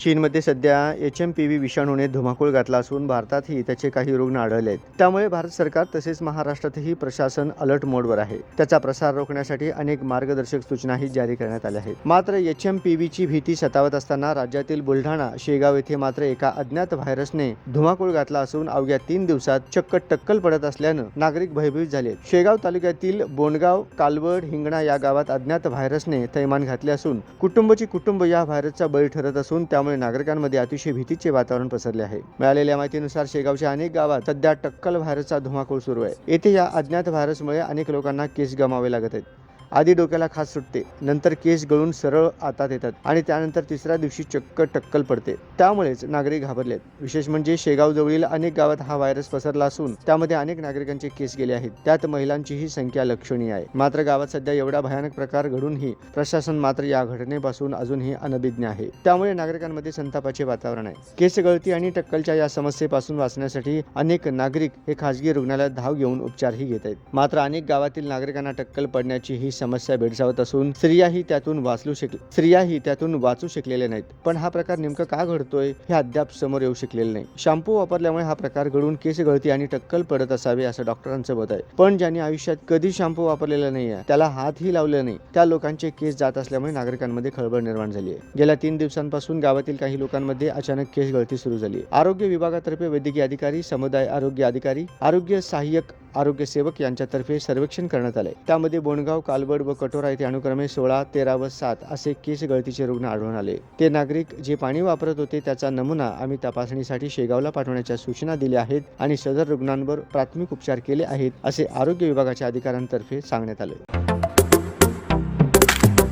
चीनमध्ये सध्या H M P V विषाणूने धुमाकूळ घातला असून भारतातही त्याचे काही रुग्ण आढळले आहेत त्यामुळे भारत सरकार तसेच महाराष्ट्रातही प्रशासन अलर्ट मोडवर आहे. त्याचा प्रसार रोखण्यासाठी अनेक मार्गदर्शक सूचनाही जारी करण्यात आल्या आहेत. मात्र एच एम पी व्हीची भीती सतावत असताना राज्यातील बुलढाणा शेगाव येथे मात्र एका अज्ञात व्हायरसने धुमाकूळ घातला असून अवघ्या तीन दिवसात चक्क टक्कल पडत असल्यानं नागरिक भयभीत झाले शेगाव तालुक्यातील बोंडगाव कालवड हिंगणा या गावात अज्ञात व्हायरसने थैमान घातले असून कुटुंबची कुटुंब या व्हायरसचा बळी ठरत असून त्यामुळे नागरिकांमध्ये अतिशय भीतीचे वातावरण पसरले आहे. मिळालेल्या माहितीनुसार शेगावच्या अनेक गावात सध्या टक्कल व्हायरसचा धुमाकूळ सुरू आहे. येथे या अज्ञात व्हायरसमुळे अनेक लोकांना केस गमावे लागत आहेत. आधी डोक्याला खास सुटते. नंतर केस गळून सरळ आतात येतात आणि त्यानंतर तिसऱ्या दिवशी चक्क टक्कल पडते. त्यामुळेच नागरिक घाबरलेत. विशेष म्हणजे शेगाव जवळील अनेक गावात हा व्हायरस पसरला असून त्यामध्ये अनेक नागरिकांचे केस गेले आहेत. त्यात महिलांचीही संख्या लक्षणीय आहे. मात्र गावात सध्या एवढा भयानक प्रकार घडूनही प्रशासन मात्र या घटनेपासून अजूनही अनभिज्ञ आहे. त्यामुळे नागरिकांमध्ये संतापाचे वातावरण आहे. केस गळती आणि टक्कलच्या या समस्येपासून वाचण्यासाठी अनेक नागरिक हे खासगी रुग्णालयात धाव घेऊन उपचारही घेत आहेत. मात्र अनेक गावातील नागरिकांना टक्कल पडण्याची ही समस्या भेडसावत असून स्त्रियाही त्यातून वाचू शक स्त्रियाही त्यातून वाचू शकलेल्या नाहीत. पण हा प्रकार नेमका का घडतोय हे अद्याप समोर येऊ शकलेले नाही. शॅम्पू वापरल्यामुळे हा प्रकार घडून केस गळती आणि टक्कल पडत असावे असं डॉक्टरांचं मत आहे. पण ज्यांनी आयुष्यात कधी शॅम्पू वापरलेला नाही आहे त्याला हातही लावले नाही. त्या लोकांचे केस जात असल्यामुळे नागरिकांमध्ये खळबळ निर्माण झाली आहे गेल्या तीन दिवसांपासून गावातील काही लोकांमध्ये अचानक केस गळती सुरू झाली आरोग्य विभागातर्फे वैद्यकीय अधिकारी समुदाय आरोग्य अधिकारी आरोग्य सहाय्यक आरोग्य सेवक यांच्यातर्फे सर्वेक्षण करण्यात आले. त्यामध्ये बोंडगाव कालवड व कटोरा येथे अनुक्रमे सोळा तेरा व सात असे केस गळतीचे रुग्ण आढळून आले. ते नागरिक जे पाणी वापरत होते त्याचा नमुना आम्ही तपासणीसाठी शेगावला पाठवण्याच्या सूचना दिल्या आहेत आणि सदर रुग्णांवर प्राथमिक उपचार केले आहेत असे आरोग्य विभागाच्या अधिकाऱ्यांतर्फे सांगण्यात आले.